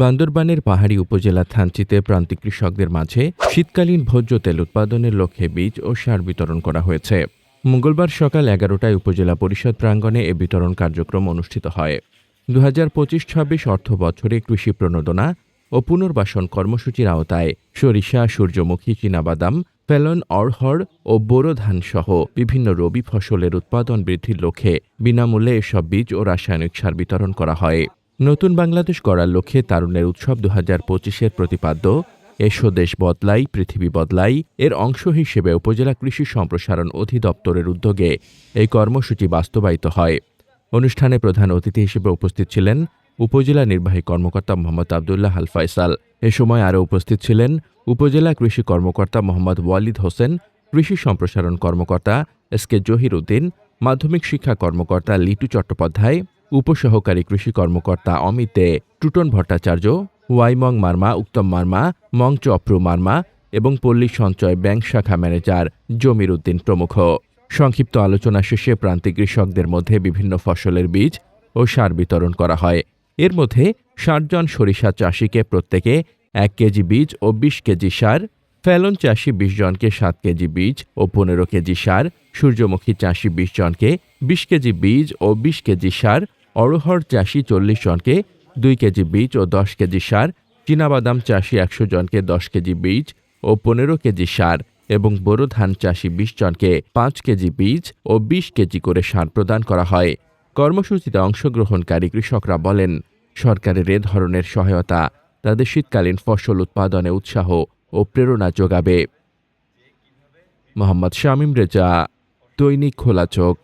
বান্দরবানের পাহাড়ি উপজেলা থানচিতে প্রান্তিক কৃষকদের মাঝে শীতকালীন ভোজ্য তেল উৎপাদনের লক্ষ্যে বীজ ও সার বিতরণ করা হয়েছে। মঙ্গলবার সকাল এগারোটায় উপজেলা পরিষদ প্রাঙ্গণে এ বিতরণ কার্যক্রম অনুষ্ঠিত হয়। দু হাজার পঁচিশ ছাব্বিশ অর্থ বছরে কৃষি প্রণোদনা ও পুনর্বাসন কর্মসূচির আওতায় সরিষা, সূর্যমুখী, চীনাবাদাম, ফেলন, অড়হর ও বোরো ধান সহ বিভিন্ন রবি ফসলের উৎপাদন বৃদ্ধির লক্ষ্যে বিনামূল্যে এসব বীজ ও রাসায়নিক সার বিতরণ করা হয়। নতুন বাংলাদেশ গড়ার লক্ষ্যে তারুণ্যের উৎসব দু হাজার পঁচিশের প্রতিপাদ্য, এসো দেশ বদলাই, পৃথিবী বদলাই, এর অংশ হিসেবে উপজেলা কৃষি সম্প্রসারণ অধিদপ্তরের উদ্যোগে এই কর্মসূচি বাস্তবায়িত হয়। অনুষ্ঠানে প্রধান অতিথি হিসেবে উপস্থিত ছিলেন উপজেলা নির্বাহী কর্মকর্তা মোহাম্মদ আবদুল্লাহ আল ফয়সাল। এ সময় আরও উপস্থিত ছিলেন উপজেলা কৃষি কর্মকর্তা মোহাম্মদ ওয়ালিদ হোসেন, কৃষি সম্প্রসারণ কর্মকর্তা এস কে জহির উদ্দিন মাধ্যমিক শিক্ষা কর্মকর্তা লিটু চট্টোপাধ্যায় উপসহকারী কৃষি কর্মকর্তা অমিত টুটন ভট্টাচার্য, ওয়াইমং মার্মা, উত্তম মার্মা মং চপ্রু মার্মা এবং পল্লী সঞ্চয় ব্যাংক শাখা ম্যানেজার জমির উদ্দিন প্রমুখ। সংক্ষিপ্ত আলোচনা শেষে প্রান্তিক কৃষকদের মধ্যে বিভিন্ন ফসলের বীজ ও সার বিতরণ করা হয়। এর মধ্যে ষাটজন সরিষা চাষিকে প্রত্যেকে এক কেজি বীজ ও বিশ কেজি সার, ফেলন চাষি বিশ জনকে সাত কেজি বীজ ও পনেরো কেজি সার, সূর্যমুখী চাষি বিশ জনকে বিশ কেজি বীজ ও বিশ কেজি সার অরহর চাষি চল্লিশ জনকে দুই কেজি বীজ ও দশ কেজি সার, চীনাবাদাম চাষি একশো জনকে দশ কেজি বীজ ও পনেরো কেজি সার এবং বোরো ধান চাষি বিশ জনকে পাঁচ কেজি বীজ ও বিশ কেজি করে সার প্রদান করা হয়। কর্মসূচিতে অংশগ্রহণকারী কৃষকরা বলেন, সরকারের এ ধরনের সহায়তা তাদের শীতকালীন ফসল উৎপাদনে উৎসাহ ও প্রেরণা যোগাবে। মোহাম্মদ শামীম রেজা, দৈনিক খোলা চোখ।